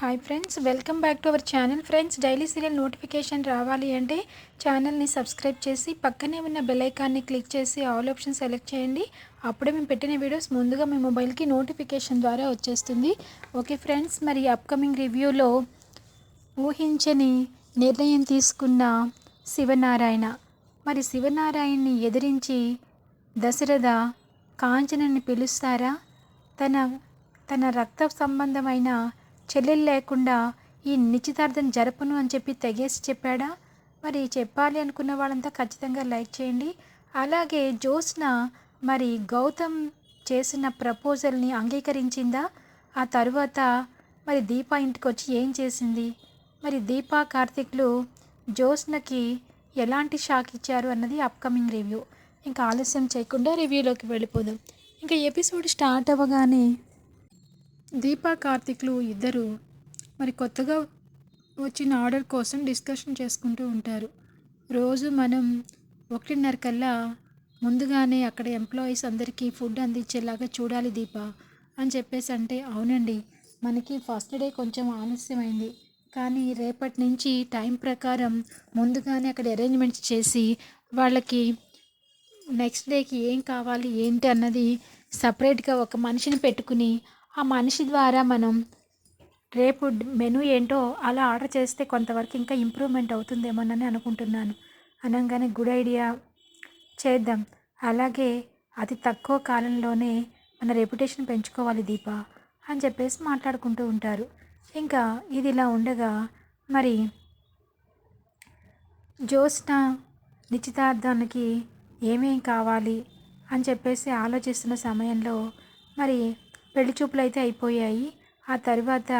Hi friends welcome back to our channel friends daily serial notification రావాలి అంటే ఛానల్ని subscribe చేసి పక్కనే ఉన్న బెలైకాన్ని క్లిక్ చేసి ఆల్ ఆప్షన్ సెలెక్ట్ చేయండి. అప్పుడే మేము పెట్టిన వీడియోస్ ముందుగా మీ మొబైల్కి నోటిఫికేషన్ ద్వారా వచ్చేస్తుంది. ఓకే ఫ్రెండ్స్ మరి అప్కమింగ్ రివ్యూలో ఊహించని నిర్ణయం తీసుకున్న శివనారాయణ. మరి శివనారాయణని ఎదిరించి దశరథ కాంచనని పిలుస్తారా? తన తన రక్త సంబంధమైన చెల్లెలు లేకుండా ఈ నిశ్చితార్థం జరపను అని చెప్పి తెగేసి చెప్పాడా? మరి చెప్పాలి అనుకున్న వాళ్ళంతా ఖచ్చితంగా లైక్ చేయండి. అలాగే జ్యోత్స్న మరి గౌతమ్ చేసిన ప్రపోజల్ని అంగీకరించిందా? ఆ తరువాత మరి దీపా ఇంటికి వచ్చి ఏం చేసింది? మరి దీపా కార్తిక్లు జ్యోత్స్నకి ఎలాంటి షాక్ ఇచ్చారు అన్నది అప్కమింగ్ రివ్యూ. ఇంకా ఆలస్యం చేయకుండా రివ్యూలోకి వెళ్ళిపోదాం. ఇంకా ఎపిసోడ్ స్టార్ట్ అవ్వగానే దీపా కార్తిక్లు ఇద్దరు మరి కొత్తగా వచ్చిన ఆర్డర్ కోసం డిస్కషన్ చేసుకుంటూ ఉంటారు. రోజు మనం ఒకటిన్నర కల్లా ముందుగానే అక్కడ ఎంప్లాయీస్ అందరికీ ఫుడ్ అందించేలాగా చూడాలి దీప అని చెప్పేసి అంటే అవునండి మనకి ఫస్ట్ డే కొంచెం ఆలస్యమైంది. కానీ రేపటి నుంచి టైం ప్రకారం ముందుగానే అక్కడ అరేంజ్మెంట్స్ చేసి వాళ్ళకి నెక్స్ట్ డేకి ఏం కావాలి ఏంటి అన్నది సపరేట్గా ఒక మనిషిని పెట్టుకుని ఆ మనిషి ద్వారా మనం రేపు మెనూ ఏంటో అలా ఆర్డర్ చేస్తే కొంతవరకు ఇంకా ఇంప్రూవ్మెంట్ అవుతుందేమోనని అనుకుంటున్నాను. అనగానే గుడ్ ఐడియా చేద్దాం. అలాగే అతి తక్కువ కాలంలోనే మన రెప్యుటేషన్ పెంచుకోవాలి దీప అని చెప్పేసి మాట్లాడుకుంటూ ఉంటారు. ఇంకా ఇది ఇలా ఉండగా మరి జ్యోత్స్న నిశ్చితార్థానికి ఏమేం కావాలి అని చెప్పేసి ఆలోచిస్తున్న సమయంలో మరి పెళ్ళి చూపులు అయితే అయిపోయాయి. ఆ తర్వాత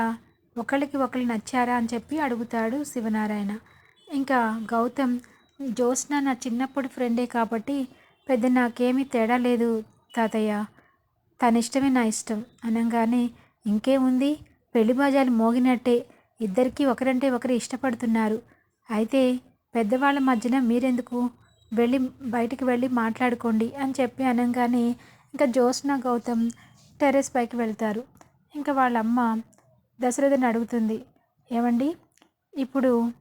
ఒకళ్ళకి ఒకళ్ళు నచ్చారా అని చెప్పి అడుగుతాడు శివనారాయణ. ఇంకా గౌతమ్ జ్యోత్స్న నా చిన్నప్పుడు ఫ్రెండే కాబట్టి పెద్ద నాకేమీ తేడా లేదు తాతయ్య. తన ఇష్టమే నా ఇష్టం. అనగానే ఇంకేముంది? పెళ్ళి బాజాలు మోగినట్టే. ఇద్దరికీ ఒకరంటే ఒకరు ఇష్టపడుతున్నారు. అయితే పెద్దవాళ్ళ మధ్యన మీరెందుకు? వెళ్ళి బయటికి వెళ్ళి మాట్లాడుకోండి అని చెప్పి అనగానే ఇంకా జ్యోత్స్న గౌతమ్. టెర్రస్ పైకి వెళ్తారు. ఇంకా వాళ్ళ అమ్మ దశరథని అడుగుతుంది. ఏమండి? ఇప్పుడు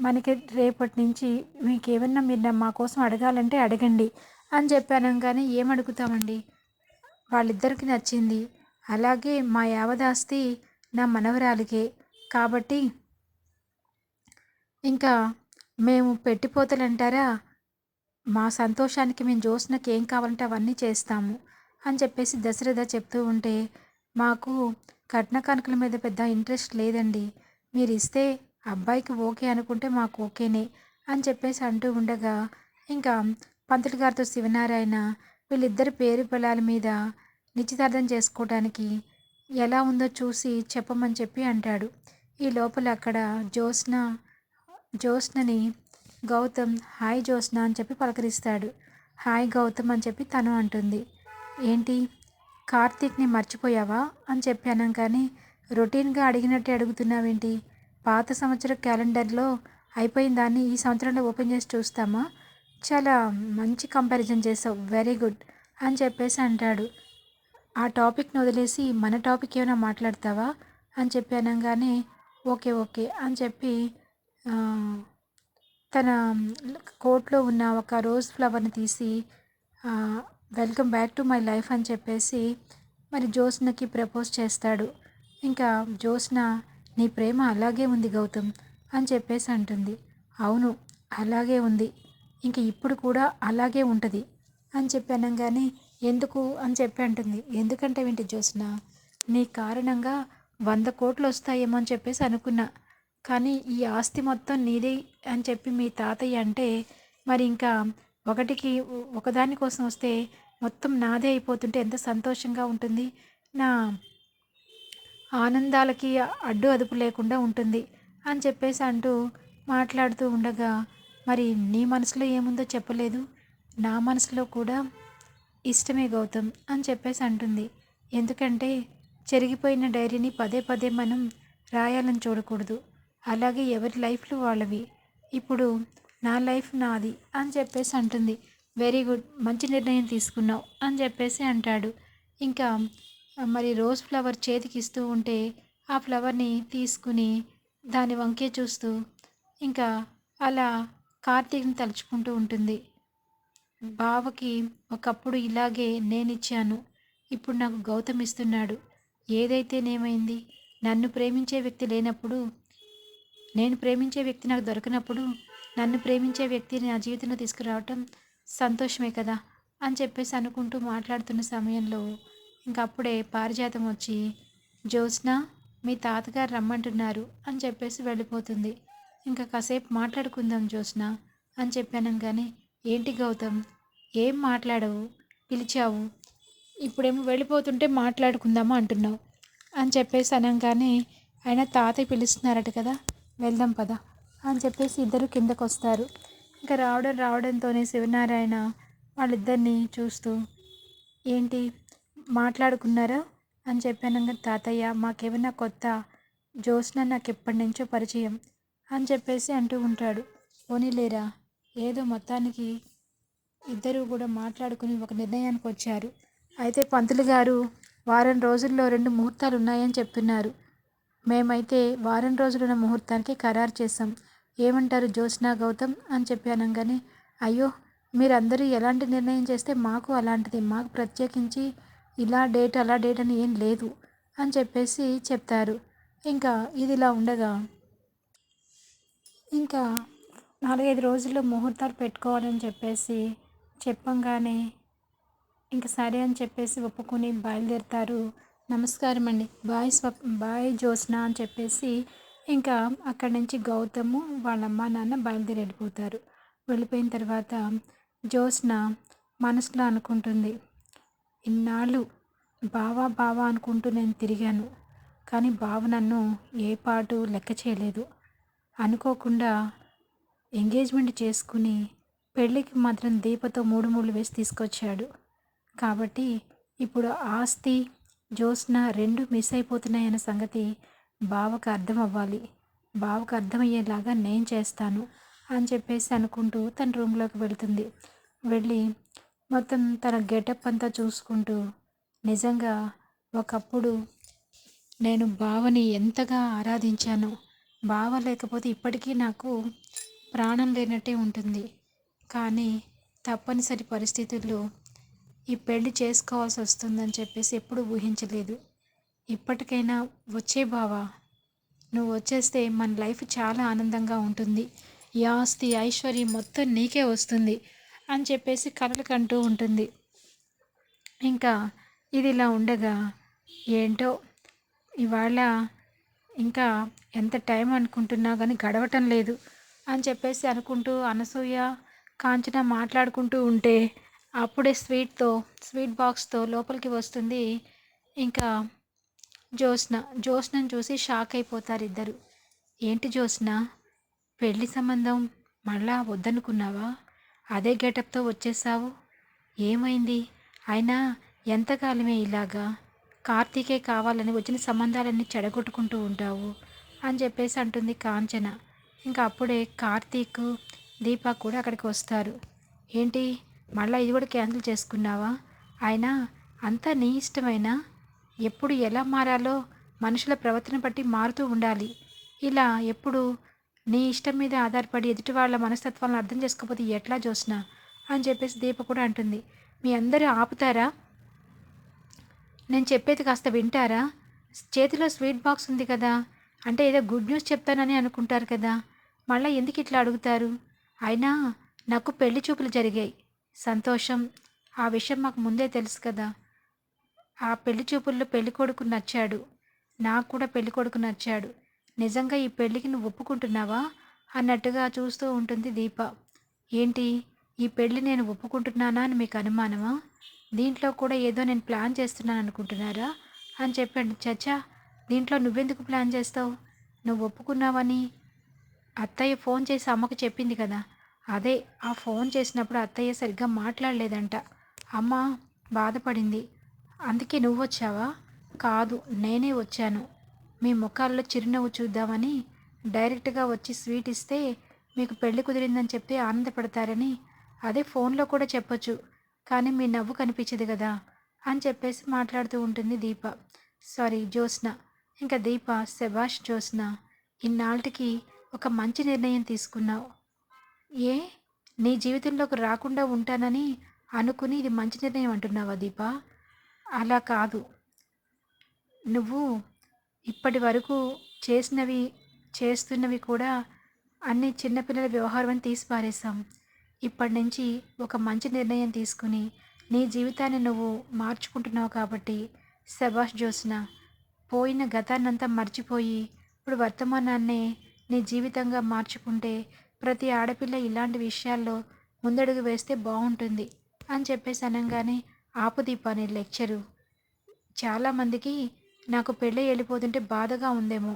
మనకి రేపటి నుంచి మీకు ఏమన్నా మీరు మా కోసం అడగాలంటే అడగండి అని చెప్పాను కానీ ఏం అడుగుతామండి వాళ్ళిద్దరికి నచ్చింది. అలాగే మా యావదాస్తి నా మనవరాలికే. కాబట్టి ఇంకా మేము పెట్టిపోతలు అంటారా మా సంతోషానికి మేము జ్యోత్స్నకి ఏం కావాలంటే అవన్నీ చేస్తాము. అని చెప్పేసి దశరథ చెప్తూ ఉంటే మాకు కట్న కానుకల మీద పెద్ద ఇంట్రెస్ట్ లేదండి. మీరు ఇస్తే అబ్బాయికి ఓకే అనుకుంటే మాకు ఓకేనే అని చెప్పేసి అంటూ ఉండగా ఇంకా పంతులు గారితో శివనారాయణ వీళ్ళిద్దరి పేరు పొలాల మీద నిశ్చితార్థం చేసుకోవడానికి ఎలా ఉందో చూసి చెప్పమని చెప్పి అంటాడు. ఈ లోపల అక్కడ జ్యోత్స్న జ్యోత్స్నని గౌతమ్ హాయ్ జ్యోత్స్న అని చెప్పి పలకరిస్తాడు. హాయ్ గౌతమ్ అని చెప్పి తను అంటుంది. ఏంటి? కార్తీక్ని మర్చిపోయావా? అని చెప్పాను కానీ రొటీన్గా అడిగినట్టే అడుగుతున్నావేంటి? పాత సంవత్సర క్యాలెండర్లో అయిపోయిన దాన్ని ఈ సంవత్సరంలో ఓపెన్ చేసి చూస్తామా? చాలా మంచి కంపారిజన్ చేసావు. వెరీ గుడ్ అని చెప్పేసి అంటాడు. ఆ టాపిక్ని వదిలేసి మన టాపిక్ ఏమైనా మాట్లాడతావా? అని చెప్పి అనగానే ఓకే ఓకే అని చెప్పి తన కోట్లో ఉన్న ఒక రోజ్ ఫ్లవర్ని తీసి welcome back to my life అని చెప్పేసి మరి జ్యోత్స్నకి ప్రపోజ్ చేస్తాడు. ఇంకా జ్యోత్స్న నీ ప్రేమ అలాగే ఉంది గౌతమ్ అని చెప్పేసి అంటుంది. అవును అలాగే ఉంది. ఇంక ఇప్పుడు కూడా అలాగే ఉంటుంది అని చెప్పి అనగానే ఎందుకు? అని చెప్పి అంటుంది. ఎందుకంటే ఏంటి జ్యోత్స్న నీ కారణంగా వంద కోట్లు వస్తాయేమో అని చెప్పేసి అనుకున్నా. కానీ ఈ ఆస్తి మొత్తం నీదే అని చెప్పి మీ తాతయ్య అంటే మరి ఇంకా ఒకటికి ఒకదాని కోసం వస్తే మొత్తం నాదే అయిపోతుంటే ఎంత సంతోషంగా ఉంటుంది. నా ఆనందాలకి అడ్డు అదుపు లేకుండా ఉంటుంది అని చెప్పేసి అంటూ మాట్లాడుతూ ఉండగా మరి నీ మనసులో ఏముందో చెప్పలేదు. నా మనసులో కూడా ఇష్టమే గౌతమ్ అని చెప్పేసి అంటుంది. ఎందుకంటే చెరిగిపోయిన డైరీని పదే పదే మనం రాయాలని చూడకూడదు. అలాగే ఎవరి లైఫ్లు వాళ్ళవి. ఇప్పుడు నా లైఫ్ నాది అని చెప్పేసి అంటుంది. వెరీ గుడ్ మంచి నిర్ణయం తీసుకున్నావు అని చెప్పేసి అంటాడు. ఇంకా మరి రోజ్ ఫ్లవర్ చేతికి ఇస్తూ ఉంటే ఆ ఫ్లవర్ని తీసుకుని దాని వంకే చూస్తూ ఇంకా అలా కార్తీక్ని తలుచుకుంటూ ఉంటుంది. బావకి ఒకప్పుడు ఇలాగే నేను ఇచ్చాను ఇప్పుడు నాకు గౌతమ్ ఇస్తున్నాడు. ఏదైతేనేమైంది నన్ను ప్రేమించే వ్యక్తి లేనప్పుడు నేను ప్రేమించే వ్యక్తి నాకు దొరికినప్పుడు నన్ను ప్రేమించే వ్యక్తిని నా జీవితంలో తీసుకురావటం సంతోషమే కదా అని చెప్పేసి అనుకుంటూ మాట్లాడుతున్న సమయంలో ఇంకప్పుడే పారిజాతం వచ్చి జ్యోత్స్న మీ తాతగారు రమ్మంటున్నారు అని చెప్పేసి వెళ్ళిపోతుంది. ఇంకా కాసేపు మాట్లాడుకుందాం జ్యోత్స్న అని చెప్పాను కానీ ఏంటి గౌతమ్ ఏం మాట్లాడవు? పిలిచావు. ఇప్పుడేమో వెళ్ళిపోతుంటే మాట్లాడుకుందామా అంటున్నావు అని చెప్పేసి అనగానే ఆయన తాతయ్య పిలుస్తున్నారట కదా వెళ్దాం పద అని చెప్పేసి ఇద్దరు కిందకు వస్తారు ఇంకా రావడం రావడంతోనే శివనారాయణ వాళ్ళిద్దరిని చూస్తూ ఏంటి? మాట్లాడుకున్నారా? అని చెప్పాను తాతయ్య మాకేమైనా కొత్త జ్యోత్స్న నాకు ఎప్పటి నుంచో పరిచయం అని చెప్పేసి అంటూ ఉంటాడు. పోనీలేరా ఏదో మొత్తానికి ఇద్దరు కూడా మాట్లాడుకుని ఒక నిర్ణయానికి వచ్చారు. అయితే పంతులు గారు వారం రోజుల్లో రెండు ముహూర్తాలు ఉన్నాయని చెప్తున్నారు మేమైతే వారం రోజులున్న ముహూర్తానికి ఖరారు చేశాం. ఏమంటారు జ్యోత్స్నా గౌతమ్? అని చెప్పి అనగానే అయ్యో మీరందరూ ఎలాంటి నిర్ణయం చేస్తే మాకు అలాంటిది మాకు ప్రత్యేకించి ఇలా డేట్ అలా డేట్ అని ఏం లేదు అని చెప్పేసి చెప్తారు. ఇంకా ఇది ఇలా ఉండగా ఇంకా నాలుగైదు రోజుల్లో ముహూర్తాలు పెట్టుకోవాలని చెప్పేసి చెప్పంగానే ఇంకా సరే అని చెప్పేసి ఒప్పుకొని బయలుదేరుతారు. నమస్కారం అండి బాయ్ స్వప్ బాయ్ జ్యోత్స్న అని చెప్పేసి ఇంకా అక్కడి నుంచి గౌతము వాళ్ళ అమ్మ నాన్న బయలుదేరి వెళ్ళిపోతారు వెళ్ళిపోయిన తర్వాత జ్యోత్స్న మనసులో అనుకుంటుంది ఇన్నాళ్ళు బావా బావా అనుకుంటూ నేను తిరిగాను కానీ బావ నన్ను ఏ పాటు లెక్క చేయలేదు. అనుకోకుండా ఎంగేజ్మెంట్ చేసుకుని పెళ్ళికి మాత్రం దీపతో మూడు మూడు వేసి తీసుకొచ్చాడు. కాబట్టి ఇప్పుడు ఆస్తి జ్యోత్స్న రెండు మిస్ అయిపోతున్నాయన్న సంగతి బావకు అర్థం అవ్వాలి బావకు అర్థమయ్యేలాగా నేను చేస్తాను అని చెప్పేసి అనుకుంటూ తన రూమ్లోకి వెళుతుంది. వెళ్ళి మొత్తం తన గెటప్ అంతా చూసుకుంటూ నిజంగా ఒకప్పుడు నేను బావని ఎంతగా ఆరాధించాను బావ లేకపోతే ఇప్పటికీ నాకు ప్రాణం లేనట్టే ఉంటుంది. కానీ తప్పనిసరి పరిస్థితుల్లో ఈ పెళ్ళి చేసుకోవాల్సి వస్తుందని చెప్పేసి ఎప్పుడు ఊహించలేదు. ఇప్పటికైనా వచ్చే బావా. నువ్వు వచ్చేస్తే మన లైఫ్ చాలా ఆనందంగా ఉంటుంది. ఈ ఆస్తి ఐశ్వర్యం మొత్తం నీకే వస్తుంది అని చెప్పేసి కలలు కంటూ ఉంటుంది. ఇంకా ఇది ఇలా ఉండగా ఏంటో? ఇవాళ ఇంకా ఎంత టైం అనుకుంటున్నా కానీ గడవటం లేదు అని చెప్పేసి అనుకుంటూ అనసూయ కాంచన మాట్లాడుకుంటూ ఉంటే అప్పుడే స్వీట్తో స్వీట్ బాక్స్తో లోపలికి వస్తుంది. ఇంకా జ్యోత్స్న జ్యోత్స్నను చూసి షాక్ అయిపోతారు ఇద్దరు. ఏంటి జ్యోత్స్న? పెళ్ళి సంబంధం మళ్ళా వద్దనుకున్నావా? అదే గెటప్తో వచ్చేసావు? ఏమైంది? అయినా ఎంతకాలమే ఇలాగా? కార్తీకే కావాలని వచ్చిన సంబంధాలన్నీ చెడగొట్టుకుంటూ ఉంటావు అని చెప్పేసి అంటుంది కాంచన. ఇంకా అప్పుడే కార్తీక్ దీప కూడా అక్కడికి వస్తారు. ఏంటి? మళ్ళీ ఇది కూడా క్యాన్సిల్ చేసుకున్నావా? అయినా అంతా నీ ఇష్టమైనా? ఎప్పుడు ఎలా మారాలో మనుషుల ప్రవర్తన బట్టి మారుతూ ఉండాలి. ఇలా ఎప్పుడు నీ ఇష్టం మీద ఆధారపడి ఎదుటి వాళ్ళ మనస్తత్వాలను అర్థం చేసుకోకపోతే ఎట్లా చూసినా అని చెప్పేసి దీప కూడా అంటుంది. మీ అందరూ ఆపుతారా? నేను చెప్పేది కాస్త వింటారా? చేతిలో స్వీట్ బాక్స్ ఉంది కదా అంటే ఏదో గుడ్ న్యూస్ చెప్తానని అనుకుంటారు కదా మళ్ళీ ఎందుకు ఇట్లా అడుగుతారు? అయినా నాకు పెళ్ళి చూపులు జరిగాయి. సంతోషం. ఆ విషయం మాకు ముందే తెలుసు కదా. ఆ పెళ్ళి చూపుల్లో పెళ్ళి కొడుకు నచ్చాడు. నాకు కూడా పెళ్ళి కొడుకు నచ్చాడు. నిజంగా ఈ పెళ్ళికి నువ్వు ఒప్పుకుంటున్నావా? అన్నట్టుగా చూస్తూ ఉంటుంది దీప. ఏంటి? ఈ పెళ్ళి నేను ఒప్పుకుంటున్నానా అని మీకు అనుమానమా? దీంట్లో కూడా ఏదో నేను ప్లాన్ చేస్తున్నాను అనుకుంటున్నారా? అని చెప్పాడు చచ్చా. దీంట్లో నువ్వెందుకు ప్లాన్ చేస్తావు? నువ్వు ఒప్పుకున్నావని అత్తయ్య ఫోన్ చేసి అమ్మకు చెప్పింది కదా. అదే ఆ ఫోన్ చేసినప్పుడు అత్తయ్య సరిగ్గా మాట్లాడలేదంట. అమ్మ బాధపడింది. అందుకే నువ్వు వచ్చావా? కాదు నేనే వచ్చాను. మీ ముఖాల్లో చిరునవ్వు చూద్దామని డైరెక్ట్గా వచ్చి స్వీట్ ఇస్తే మీకు పెళ్ళి కుదిరిందని చెప్పి ఆనందపడతారని అదే ఫోన్లో కూడా చెప్పొచ్చు. కానీ మీ నవ్వు కనిపించదు కదా అని చెప్పేసి మాట్లాడుతూ ఉంటుంది దీప. సారీ జ్యోత్స్న. ఇంకా దీప శభాష్ జ్యోత్స్న ఇన్నాళ్ళకి ఒక మంచి నిర్ణయం తీసుకున్నావు. ఏ? నీ జీవితంలోకి రాకుండా ఉంటానని అనుకుని ఇది మంచి నిర్ణయం అంటున్నావా దీప? అలా కాదు. నువ్వు ఇప్పటి వరకు చేసినవి చేస్తున్నవి కూడా అన్ని చిన్నపిల్లల వ్యవహారం అని తీసి పారేశాం ఇప్పటి నుంచి ఒక మంచి నిర్ణయం తీసుకుని నీ జీవితాన్ని నువ్వు మార్చుకుంటున్నావు కాబట్టి శభాష్ జోస్న పోయిన గతాన్నంతా మర్చిపోయి ఇప్పుడు వర్తమానాన్నే నీ జీవితంగా మార్చుకుంటే ప్రతి ఆడపిల్ల ఇలాంటి విషయాల్లో ముందడుగు వేస్తే బాగుంటుంది అని చెప్పేసి అనగానే ఆపుదీప అనే లెక్చరు చాలామందికి నాకు పెళ్ళి వెళ్ళిపోతుంటే బాధగా ఉందేమో.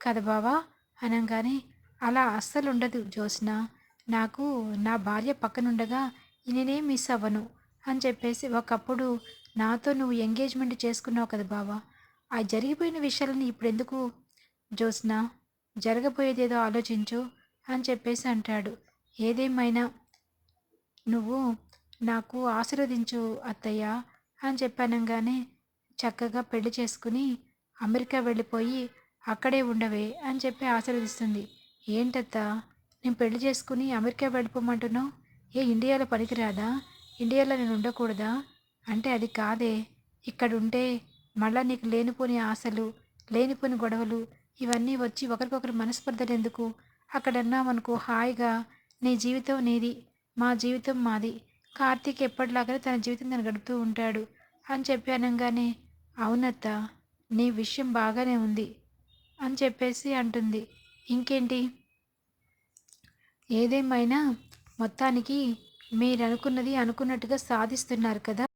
కదా బావా? అనగానే అలా అస్సలు ఉండదు జోస్న నాకు నా భార్య పక్కనుండగా నేనేం మిస్ అవ్వను అని చెప్పేసి ఒకప్పుడు నాతో నువ్వు ఎంగేజ్మెంట్ చేసుకున్నావు కదా బావా? ఆ జరిగిపోయిన విషయాలని ఇప్పుడు ఎందుకు జ్యోత్స్న? జరగబోయేదేదో ఆలోచించు అని చెప్పేసి అంటాడు. ఏదేమైనా నువ్వు నాకు ఆశీర్వదించు అత్తయ్య అని చెప్పానంగానే చక్కగా పెళ్ళి చేసుకుని అమెరికా వెళ్ళిపోయి అక్కడే ఉండవే అని చెప్పి ఆశీర్వదిస్తుంది. ఏంటత్తా? నేను పెళ్ళి చేసుకుని అమెరికా వెళ్ళిపోమంటున్నావు? ఏ ఇండియాలో పనికిరాదా? ఇండియాలో నేను ఉండకూడదా? అంటే అది కాదే. ఇక్కడ ఉంటే మళ్ళా నీకు లేనిపోని ఆశలు లేనిపోని గొడవలు ఇవన్నీ వచ్చి ఒకరికొకరు మనస్పర్ధలు ఎందుకు? అక్కడ మనకు హాయిగా నీ జీవితం నీది మా జీవితం మాది. కార్తీక్ ఎప్పటిలాగానే తన జీవితం తను గడుపుతూ ఉంటాడు అని చెప్పి అనగానే అవునత్త నీ విషయం బాగానే ఉంది అని చెప్పేసి అంటుంది. ఇంకేంటి? ఏదేమైనా మొత్తానికి మీరు అనుకున్నది అనుకున్నట్టుగా సాధిస్తున్నారు కదా?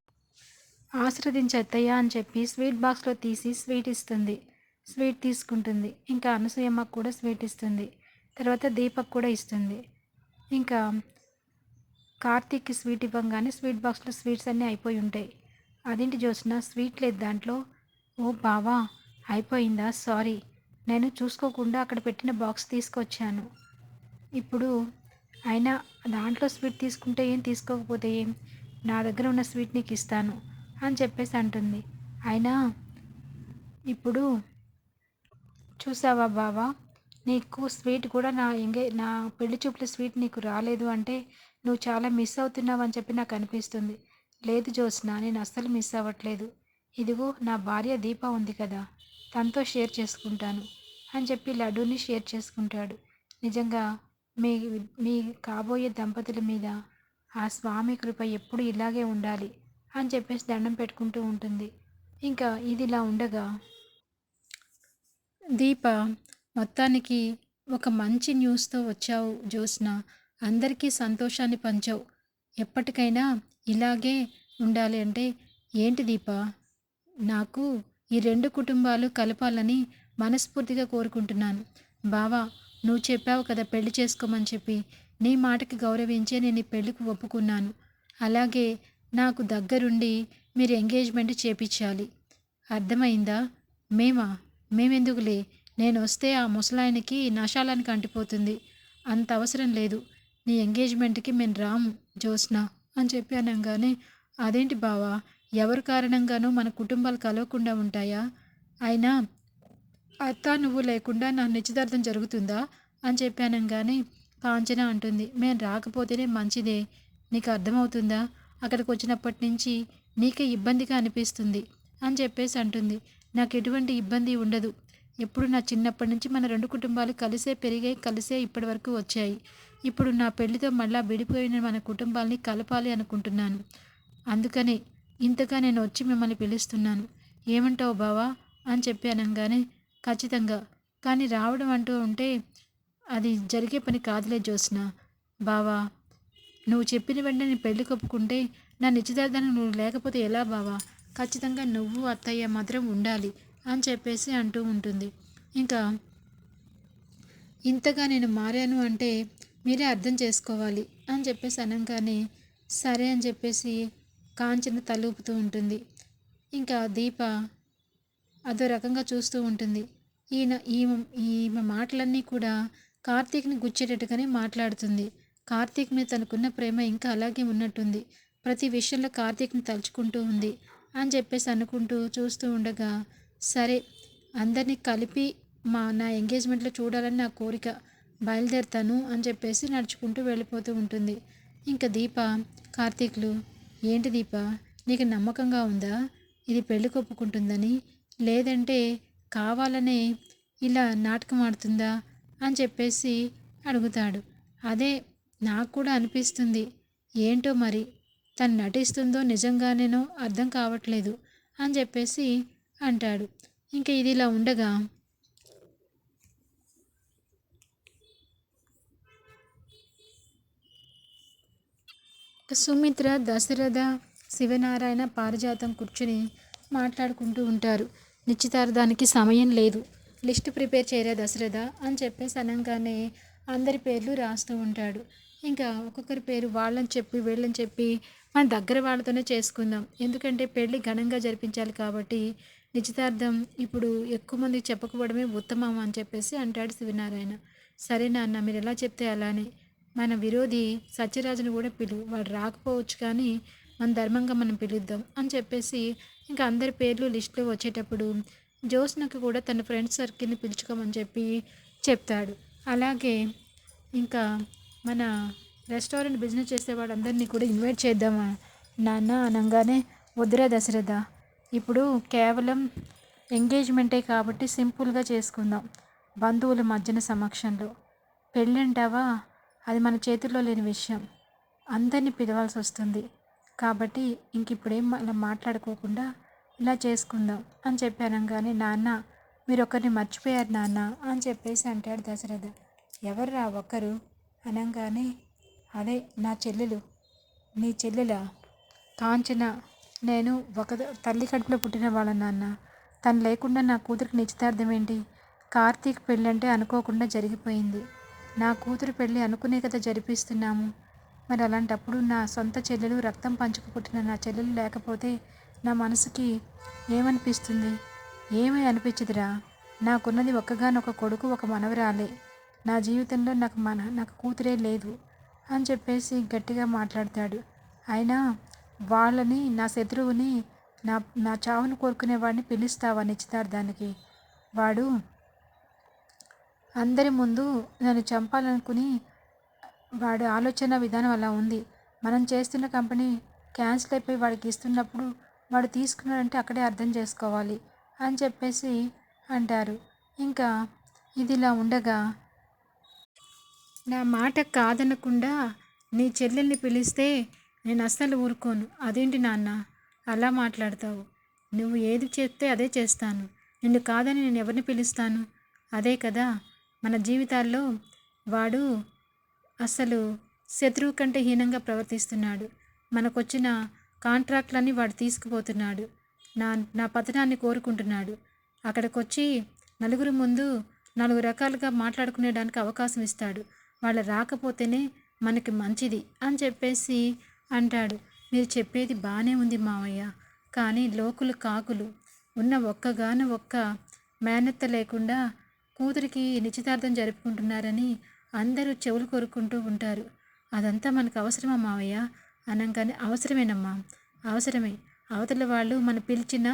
ఆశీర్వదించు అత్తయ్య అని చెప్పి స్వీట్ బాక్స్లో తీసి స్వీట్ ఇస్తుంది. స్వీట్ తీసుకుంటుంది. ఇంకా అనసూయమ్మకు కూడా స్వీట్ ఇస్తుంది. తర్వాత దీపక్ కూడా ఇస్తుంది. ఇంకా కార్తీక్కి స్వీట్ ఇవ్వగానే స్వీట్ బాక్స్లో స్వీట్స్ అన్నీ అయిపోయి ఉంటాయి. అదేంటి చూసిన స్వీట్ లేదు దాంట్లో. ఓ బావా అయిపోయిందా? సారీ. నేను చూసుకోకుండా అక్కడ పెట్టిన బాక్స్ తీసుకొచ్చాను. ఇప్పుడు అయినా దాంట్లో స్వీట్ తీసుకుంటే ఏం తీసుకోకపోతే ఏం? నా దగ్గర ఉన్న స్వీట్ నీకు ఇస్తాను అని చెప్పేసి అంటుంది. అయినా ఇప్పుడు చూసావా బావా? నీకు స్వీట్ కూడా నా ఎంగే నా పెళ్ళి చూపుల స్వీట్ నీకు రాలేదు అంటే నువ్వు చాలా మిస్ అవుతున్నావు అని చెప్పి నాకు అనిపిస్తుంది. లేదు జ్యోత్స్న నేను అస్సలు మిస్ అవ్వట్లేదు. ఇదిగో నా భార్య దీప ఉంది కదా తనతో షేర్ చేసుకుంటాను అని చెప్పి లడ్డూని షేర్ చేసుకుంటాడు. నిజంగా మీ మీ కాబోయే దంపతుల మీద ఆ స్వామి కృప ఎప్పుడు ఇలాగే ఉండాలి అని చెప్పేసి దండం పెట్టుకుంటూ ఉంటుంది. ఇంకా ఇది ఇలా ఉండగా దీప మొత్తానికి ఒక మంచి న్యూస్తో వచ్చావు జ్యోత్స్న. అందరికీ సంతోషాన్ని పంచావు. ఎప్పటికైనా ఇలాగే ఉండాలి అంటే ఏంటి దీప? నాకు ఈ రెండు కుటుంబాలు కలపాలని మనస్ఫూర్తిగా కోరుకుంటున్నాను. బావా నువ్వు చెప్పావు కదా పెళ్ళి చేసుకోమని చెప్పి. నీ మాటకి గౌరవించే నేను ఈ పెళ్ళికి ఒప్పుకున్నాను. అలాగే నాకు దగ్గరుండి మీరు ఎంగేజ్మెంట్ చేపించాలి అర్థమైందా? మేమా? మేమెందుకులే? నేను వస్తే ఆ ముసలాయనకి నశాలానికి అంటిపోతుంది. అంత అవసరం లేదు. నీ ఎంగేజ్మెంట్కి మేము రాము జ్యోత్స్న అని చెప్పి అనగానే అదేంటి బావా? ఎవరి కారణంగానూ మన కుటుంబాలు కలవకుండా ఉంటాయా? అయినా అత్త నువ్వు లేకుండా నా నిశ్చితార్థం జరుగుతుందా? అని చెప్పానంగానే కాంచన అంటుంది మేము రాకపోతేనే మంచిదే. నీకు అర్థమవుతుందా? అక్కడికి వచ్చినప్పటి నుంచి నీకే ఇబ్బందిగా అనిపిస్తుంది అని చెప్పేసి అంటుంది. నాకు ఎటువంటి ఇబ్బంది ఉండదు. ఎప్పుడు నా చిన్నప్పటి నుంచి మన రెండు కుటుంబాలు కలిసే పెరిగాయి కలిసే ఇప్పటి వరకు వచ్చాయి. ఇప్పుడు నా పెళ్ళితో మళ్ళా విడిపోయిన మన కుటుంబాలని కలపాలి అనుకుంటున్నాను. అందుకనే ఇంతగా నేను వచ్చి మిమ్మల్ని పిలుస్తున్నాను. ఏమంటావు బావా? అని చెప్పి అనగానే ఖచ్చితంగా. కానీ రావడం అంటూ ఉంటే అది జరిగే పని కాదులే జ్యోత్స్న. బావా నువ్వు చెప్పిన వెంటనే నేను పెళ్ళి కొప్పుకుంటే నా నిశ్చితార్థానికి నువ్వు లేకపోతే ఎలా బావా? ఖచ్చితంగా నువ్వు అత్తయ్య మాత్రం ఉండాలి. అని చెప్పేసి అంటూ ఉంటుంది. ఇంకా ఇంతగా నేను మారాను అంటే మీరే అర్థం చేసుకోవాలి అని చెప్పేసి అనగానే సరే అని చెప్పేసి కాంచన తలూపుతూ ఉంటుంది. ఇంకా దీప అదో రకంగా చూస్తూ ఉంటుంది. ఈయన ఈమె ఈమె మాటలన్నీ కూడా కార్తీక్ని గుచ్చేటట్టుగానే మాట్లాడుతుంది. కార్తీక్ మీద తనకున్న ప్రేమ ఇంకా అలాగే ఉన్నట్టుంది. ప్రతి విషయంలో కార్తీక్ని తలుచుకుంటూ ఉంది అని చెప్పేసి అనుకుంటూ చూస్తూ ఉండగా సరే అందరినీ కలిపి మా నా ఎంగేజ్మెంట్లో చూడాలని నా కోరిక. బయలుదేరుతాను అని చెప్పేసి నడుచుకుంటూ వెళ్ళిపోతూ ఉంటుంది. ఇంకా దీప కార్తీక్లు ఏంటి దీప? నీకు నమ్మకంగా ఉందా? ఇది పెళ్ళి కొప్పుకుంటుందని? లేదంటే కావాలనే ఇలా నాటకం ఆడుతుందా? అని చెప్పేసి అడుగుతాడు. అదే నాకు కూడా అనిపిస్తుంది. ఏంటో మరి? తను నటిస్తుందో నిజంగానేనో అర్థం కావట్లేదు అని చెప్పేసి అంటాడు. ఇంకా ఇది ఇలా ఉండగా సుమిత్ర దశరథ శివనారాయణ పారిజాతం కూర్చుని మాట్లాడుకుంటూ ఉంటారు. నిశ్చితార్థానికి సమయం లేదు. లిస్ట్ ప్రిపేర్ చేయరా దశరథ? అని చెప్పేసి అనగానే అందరి పేర్లు రాస్తూ ఉంటాడు. ఇంకా ఒక్కొక్కరి పేరు వాళ్ళని చెప్పి వీళ్ళని చెప్పి మన దగ్గర వాళ్ళతోనే చేసుకుందాం. ఎందుకంటే పెళ్ళి ఘనంగా జరిపించాలి కాబట్టి నిశ్చితార్థం ఇప్పుడు ఎక్కువ మందికి చెప్పకపోవడమే ఉత్తమం అని చెప్పేసి అంటాడు శివనారాయణ. సరే నాన్న మీరు ఎలా చెప్తే అలానే. మన విరోధి సత్యరాజుని కూడా పిలువు వాడు రాకపోవచ్చు కానీ మన ధర్మంగా మనం పిలుద్దాం అని చెప్పేసి ఇంకా అందరి పేర్లు లిస్టులో వచ్చేటప్పుడు జ్యోత్స్నకు కూడా తన ఫ్రెండ్స్ సర్కిల్ని పిలుచుకోమని చెప్పి చెప్తాడు. అలాగే ఇంకా మన రెస్టారెంట్ బిజినెస్ చేసే వాళ్ళందరినీ కూడా ఇన్వైట్ చేద్దామా? నాన్న అనగానే వద్దురా దశరథ. ఇప్పుడు కేవలం ఎంగేజ్మెంటే కాబట్టి సింపుల్గా చేసుకుందాం. బంధువుల మధ్యన సమక్షంలో. పెళ్ళంటావా? అది మన చేతుల్లో లేని విషయం. అందరినీ పిలవాల్సి వస్తుంది. కాబట్టి ఇంక ఇప్పుడేం అలా మాట్లాడుకోకుండా ఇలా చేసుకుందాం అని చెప్పానంగానే నాన్న మీరు ఒకరిని మర్చిపోయారు నాన్న అని చెప్పేసి అంటాడు దశరథ. ఎవర్రా ఒక్కరు? అనగానే అదే నా చెల్లెలు. నీ చెల్లెలా? కాంచన. నేను ఒక తల్లి కడుపులో పుట్టిన వాళ్ళ నాన్న. తను లేకుండా నా కూతురికి నిశ్చితార్థం ఏంటి? కార్తీక్ పెళ్ళి అంటే అనుకోకుండా జరిగిపోయింది. నా కూతురు పెళ్ళి అనుకునే కదా జరిపిస్తున్నాము. మరి అలాంటప్పుడు నా సొంత చెల్లెలు రక్తం పంచుకు పుట్టిన నా చెల్లెలు లేకపోతే నా మనసుకి ఏమనిపిస్తుంది? ఏమీ అనిపించదురా. నాకున్నది ఒక్కగానొక కొడుకు ఒక మనవరాలే. నా జీవితంలో నాకు మన నాకు కూతురే లేదు అని చెప్పేసి గట్టిగా మాట్లాడతాడు. అయినా వాళ్ళని నా శత్రువుని నా నా చావును కోరుకునే వాడిని పిలుస్తావా నిశ్చితార్థానికి? వాడు అందరి ముందు నన్ను చంపాలనుకుని వాడి ఆలోచన విధానం అలా ఉంది. మనం చేస్తున్న కంపెనీ క్యాన్సిల్ అయిపోయి వాడికి ఇస్తున్నప్పుడు వాడు తీసుకున్నాడంటే అక్కడే అర్థం చేసుకోవాలి అని చెప్పేసి అంటారు. ఇంకా ఇది ఇలా ఉండగా నా మాట కాదనకుండా నీ చెల్లెల్ని పిలిస్తే నేను అస్సలు ఊరుకోను. అదేంటి నాన్న? అలా మాట్లాడతావు. నువ్వు ఏది చెప్తే అదే చేస్తాను. నిన్ను కాదని నేను ఎవరిని పిలుస్తాను? అదే కదా. మన జీవితాల్లో వాడు అసలు శత్రువు కంటే హీనంగా ప్రవర్తిస్తున్నాడు. మనకొచ్చిన కాంట్రాక్ట్లన్నీ వాడు తీసుకుపోతున్నాడు. నా నా పతనాన్ని కోరుకుంటున్నాడు. అక్కడికొచ్చి నలుగురు ముందు నాలుగు రకాలుగా మాట్లాడుకునేడానికి అవకాశం ఇస్తాడు. వాళ్ళు రాకపోతేనే మనకి మంచిది అని చెప్పేసి అంటాడు. మీరు చెప్పేది బాగానే ఉంది మావయ్య. కానీ లోకులు కాకులు. ఉన్న ఒక్కగాన ఒక్క మేనత్త లేకుండా కూతురికి నిశ్చితార్థం జరుపుకుంటున్నారని అందరూ చెవులు కోరుకుంటూ ఉంటారు. అదంతా మనకు అవసరమా మావయ్య? అనగానే అవసరమేనమ్మా. అవసరమే. అవతల వాళ్ళు మన పిలిచిన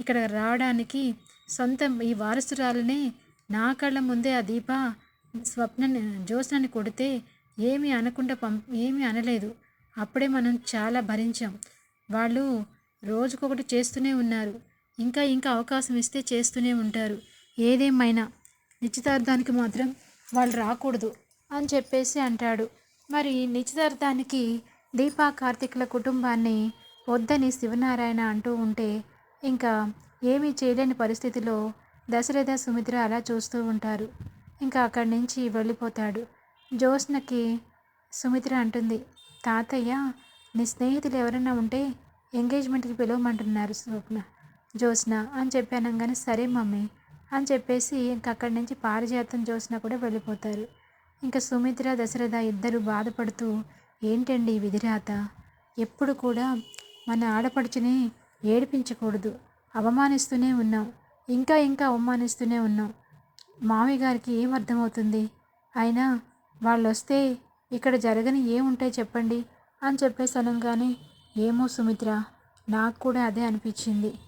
ఇక్కడ రావడానికి సొంత ఈ వారసురాలనే నా కళ్ళ ముందే ఆ దీప స్వప్న జ్యోత్స్నాన్ని కొడితే ఏమీ అనకుండా పం ఏమీ అనలేదు. అప్పుడే మనం చాలా భరించాం. వాళ్ళు రోజుకొకటి చేస్తూనే ఉన్నారు. ఇంకా ఇంకా అవకాశం ఇస్తే చేస్తూనే ఉంటారు. ఏదేమైనా నిశ్చితార్థానికి మాత్రం వాళ్ళు రాకూడదు అని చెప్పేసి అంటాడు. మరి నిశ్చితార్థానికి దీపా కార్తిక్ల కుటుంబాన్ని వద్దని శివనారాయణ అంటూ ఉంటే ఇంకా ఏమీ చేయలేని పరిస్థితిలో దశరథ సుమిత్ర అలా చూస్తూ ఉంటారు. ఇంకా అక్కడి నుంచి వెళ్ళిపోతాడు. జ్యోత్స్నకి సుమిత్ర అంటుంది తాతయ్య నీ స్నేహితులు ఎవరైనా ఉంటే ఎంగేజ్మెంట్కి పిలవమంటున్నారు స్వప్న. జ్యోత్స్న అని చెప్పాను కానీ సరే మమ్మీ అని చెప్పేసి ఇంక అక్కడి నుంచి పారిజాతం జ్యోత్స్న కూడా వెళ్ళిపోతారు. ఇంకా సుమిత్ర దశరథ ఇద్దరు బాధపడుతూ ఏంటండి ఈ విధిరాత? ఎప్పుడు కూడా మన ఆడపడుచుని ఏడిపించకూడదు. అవమానిస్తూనే ఉన్నాం. ఇంకా ఇంకా అవమానిస్తూనే ఉన్నాం. మామయ్య గారికి ఏం అర్థమవుతుంది? అయినా వాళ్ళు వస్తే ఇక్కడ జరగని ఏముంటాయి చెప్పండి? అని చెప్పేసి అనగానే ఏమో సుమిత్ర నాకు కూడా అదే అనిపించింది.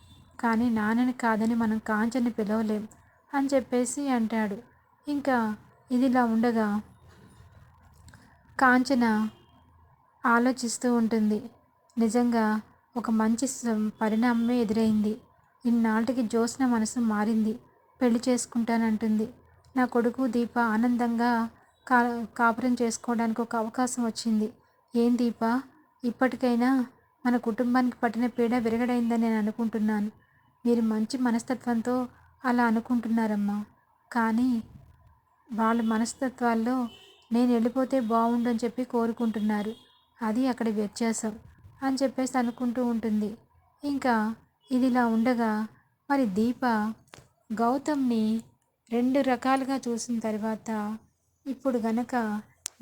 కానీ నాన్నని కాదని మనం కాంచని పిలవలేం అని చెప్పేసి అంటాడు. ఇంకా ఇదిలా ఉండగా కాంచన ఆలోచిస్తూ ఉంటుంది. నిజంగా ఒక మంచి పరిణామమే ఎదురైంది. ఇన్నాటికి జ్యోత్స్న మనసు మారింది. పెళ్ళి చేసుకుంటానంటుంది. నా కొడుకు దీప ఆనందంగా కా కాపురం చేసుకోవడానికి ఒక అవకాశం వచ్చింది. ఏం దీప? ఇప్పటికైనా మన కుటుంబానికి పట్టిన పీడ విరగడైందని నేను అనుకుంటున్నాను. మీరు మంచి మనస్తత్వంతో అలా అనుకుంటున్నారమ్మా. కానీ వాళ్ళ మనస్తత్వాల్లో నేను వెళ్ళిపోతే బాగుండని చెప్పి కోరుకుంటున్నారు. అది అక్కడ వ్యత్యాసం అని చెప్పేసి అనుకుంటూ ఉంటుంది. ఇంకా ఇదిలా ఉండగా మరి దీప గౌతమ్ని రెండు రకాలుగా చూసిన తర్వాత ఇప్పుడు గనక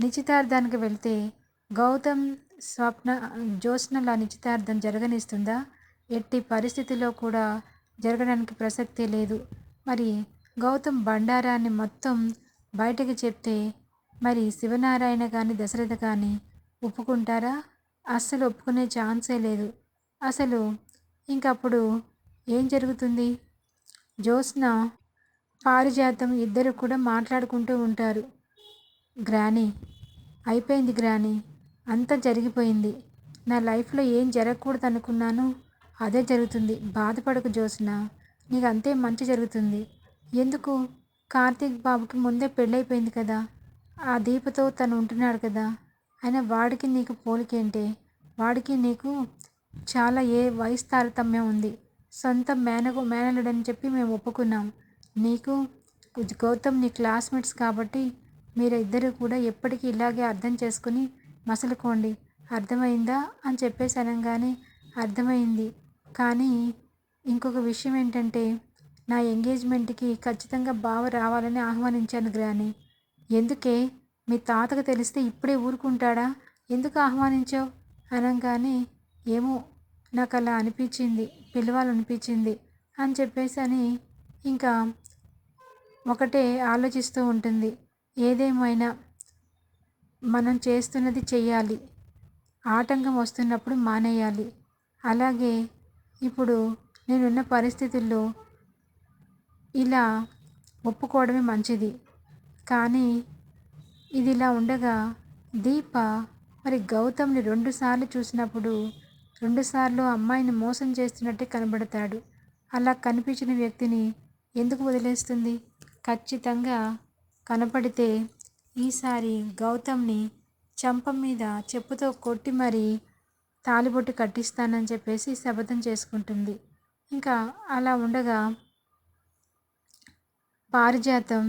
నిశ్చితార్థానికి వెళ్తే గౌతమ్ స్వప్న జ్యోత్స్నల నిశ్చితార్థం జరగనిస్తుందా? ఎట్టి పరిస్థితిలో కూడా జరగడానికి ప్రసక్తే లేదు. మరి గౌతమ్ బండారాన్ని మొత్తం బయటకు చెప్తే మరి శివనారాయణ కానీ దశరథ కానీ ఒప్పుకుంటారా? అస్సలు ఒప్పుకునే ఛాన్సే లేదు. అసలు ఇంకప్పుడు ఏం జరుగుతుంది? జ్యోత్స్న పారిజాతం ఇద్దరు కూడా మాట్లాడుకుంటూ ఉంటారు. గ్రాని అయిపోయింది గ్రాని. అంతా జరిగిపోయింది. నా లైఫ్లో ఏం జరగకూడదు అనుకున్నాను అదే జరుగుతుంది. బాధపడకు జోసిన నీకు అంతే మంచి జరుగుతుంది. ఎందుకు? కార్తీక్ బాబుకి ముందే పెళ్ళైపోయింది కదా. ఆ దీపతో తను ఉంటున్నాడు కదా. అయినా వాడికి నీకు పోలికేంటే? వాడికి నీకు చాలా ఏ వయసు తారతమ్యం ఉంది. సొంత మేనగు మేనలుడని చెప్పి మేము ఒప్పుకున్నాం. నీకు గౌతమ్ నీ క్లాస్మేట్స్ కాబట్టి మీరిద్దరూ కూడా ఎప్పటికీ ఇలాగే అర్థం చేసుకుని మసలుకోండి. అర్థమైందా? అని చెప్పేసి అనగానే అర్థమైంది. కానీ ఇంకొక విషయం ఏంటంటే నా ఎంగేజ్మెంట్కి ఖచ్చితంగా బావ రావాలని ఆహ్వానించాను గ్రాని. ఎందుకే? మీ తాతకు తెలిస్తే ఇప్పుడే ఊరుకుంటాడా? ఎందుకు ఆహ్వానించావు? అనగానే ఏమో నాకు అలా అనిపించింది పిలవాలనిపించింది అని చెప్పేసి అని ఇంకా ఒకటే ఆలోచిస్తూ ఉంటుంది. ఏదేమైనా మనం చేస్తున్నది చెయ్యాలి. ఆటంకం వస్తున్నప్పుడు మానేయాలి. అలాగే ఇప్పుడు నేనున్న పరిస్థితుల్లో ఇలా ఒప్పుకోవడమే మంచిది. కానీ ఇది ఇలా ఉండగా దీప మరి గౌతమ్ని రెండుసార్లు చూసినప్పుడు రెండుసార్లు అమ్మాయిని మోసం చేస్తున్నట్టే కనబడతాడు. అలా కనిపించిన వ్యక్తిని ఎందుకు వదిలేస్తుంది? ఖచ్చితంగా కనపడితే ఈసారి గౌతమ్ని చంప మీద చెప్పుతో కొట్టి మరీ తాలిబొట్టు కట్టిస్తానని చెప్పేసి శపథం చేసుకుంటుంది. ఇంకా అలా ఉండగా పారిజాతం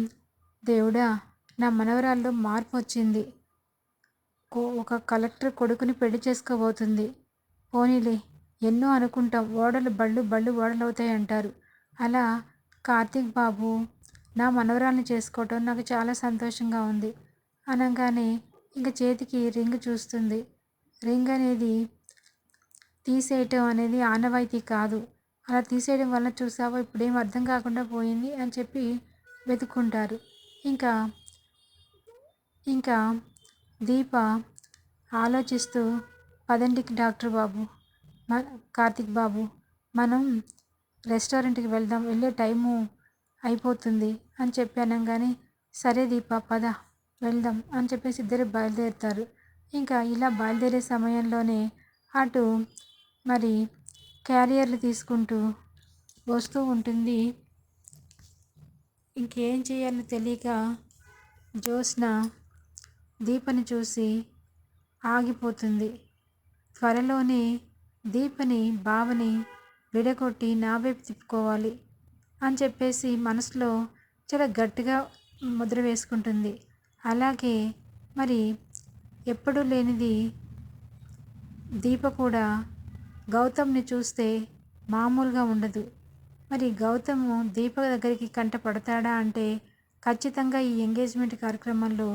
దేవుడా నా మనవరాల్లో మార్పు వచ్చింది. ఒక కలెక్టర్ కొడుకుని పెళ్ళి చేసుకోబోతుంది. పోనీలే ఎన్నో అనుకుంటాం ఓడలు బళ్ళు బళ్ళు ఓడలు అవుతాయి అంటారు అలా కార్తీక్ బాబు నా మనవరాల్ని చేసుకోవటం నాకు చాలా సంతోషంగా ఉంది. అనగానే ఇంకా చేతికి రింగ్ చూస్తుంది. రింగ్ అనేది తీసేయటం అనేది ఆనవాయితీ కాదు. అలా తీసేయడం వల్ల చూసావో ఇప్పుడేం అర్థం కాకుండా పోయింది అని చెప్పి వెతుక్కుంటారు. ఇంకా ఇంకా దీప ఆలోచిస్తూ పదండికి డాక్టర్ బాబు మన కార్తిక్ బాబు మనం రెస్టారెంట్కి వెళ్దాం వెళ్ళే టైము అయిపోతుంది అని చెప్పి అనగానే సరే దీప పద వెళ్దాం అని చెప్పేసి ఇద్దరు బయలుదేరుతారు. ఇంకా ఇలా బయలుదేరే సమయంలోనే అటు మరి క్యారియర్లు తీసుకుంటూ వస్తూ ఉంటుంది. ఇంకేం చేయాలో తెలియక జ్యోత్స్న దీపని చూసి ఆగిపోతుంది. త్వరలోనే దీపని బావని విడగొట్టి నా వైపు తిప్పుకోవాలి. అని చెప్పేసి మనసులో చాలా గట్టిగా ముద్ర వేసుకుంటుంది. అలాగే మరి ఎప్పుడూ లేనిది దీప కూడా గౌతమ్ని చూస్తే మామూలుగా ఉండదు. మరి గౌతము దీప దగ్గరికి కంట పడతాడా అంటే ఖచ్చితంగా ఈ ఎంగేజ్మెంట్ కార్యక్రమంలో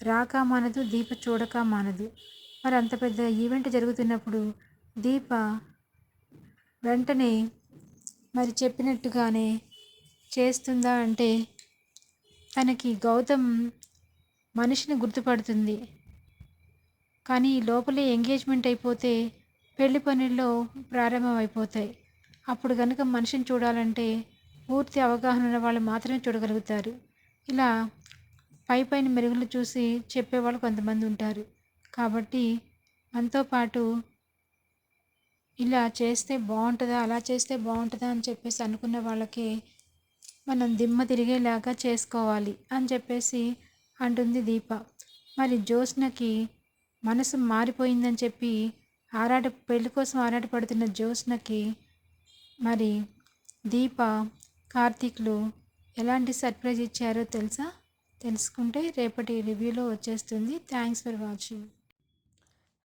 రాక మానదు దీప చూడక మానదు. మరి అంత పెద్ద ఈవెంట్ జరుగుతున్నప్పుడు దీప వెంటనే మరి చెప్పినట్టుగానే చేస్తుందా అంటే తనకి గౌతమ్ మనిషిని గుర్తుపడుతుంది. కానీ లోపలే ఎంగేజ్మెంట్ అయిపోతే పెళ్ళి పనుల్లో ప్రారంభం అయిపోతాయి అప్పుడు కనుక మనిషిని చూడాలంటే పూర్తి అవగాహన ఉన్న వాళ్ళు మాత్రమే చూడగలుగుతారు. ఇలా పై పైన మెరుగులు చూసి చెప్పేవాళ్ళు కొంతమంది ఉంటారు. కాబట్టి మనతో పాటు ఇలా చేస్తే బాగుంటుందా అలా చేస్తే బాగుంటుందా అని చెప్పేసి అనుకున్న వాళ్ళకి మనం దిమ్మ తిరిగేలాగా చేసుకోవాలి అని చెప్పేసి అంటుంది దీప. మరి జ్యోత్స్నకి మనసు మారిపోయిందని చెప్పి ఆరాట పెళ్ళి కోసం ఆరాటపడుతున్న జ్యోత్స్నకి మరి దీప కార్తీక్లు ఎలాంటి సర్ప్రైజ్ ఇచ్చారో తెలుసా? తెలుసుకుంటే రేపటి రివ్యూలో వచ్చేస్తుంది. Thanks for watching.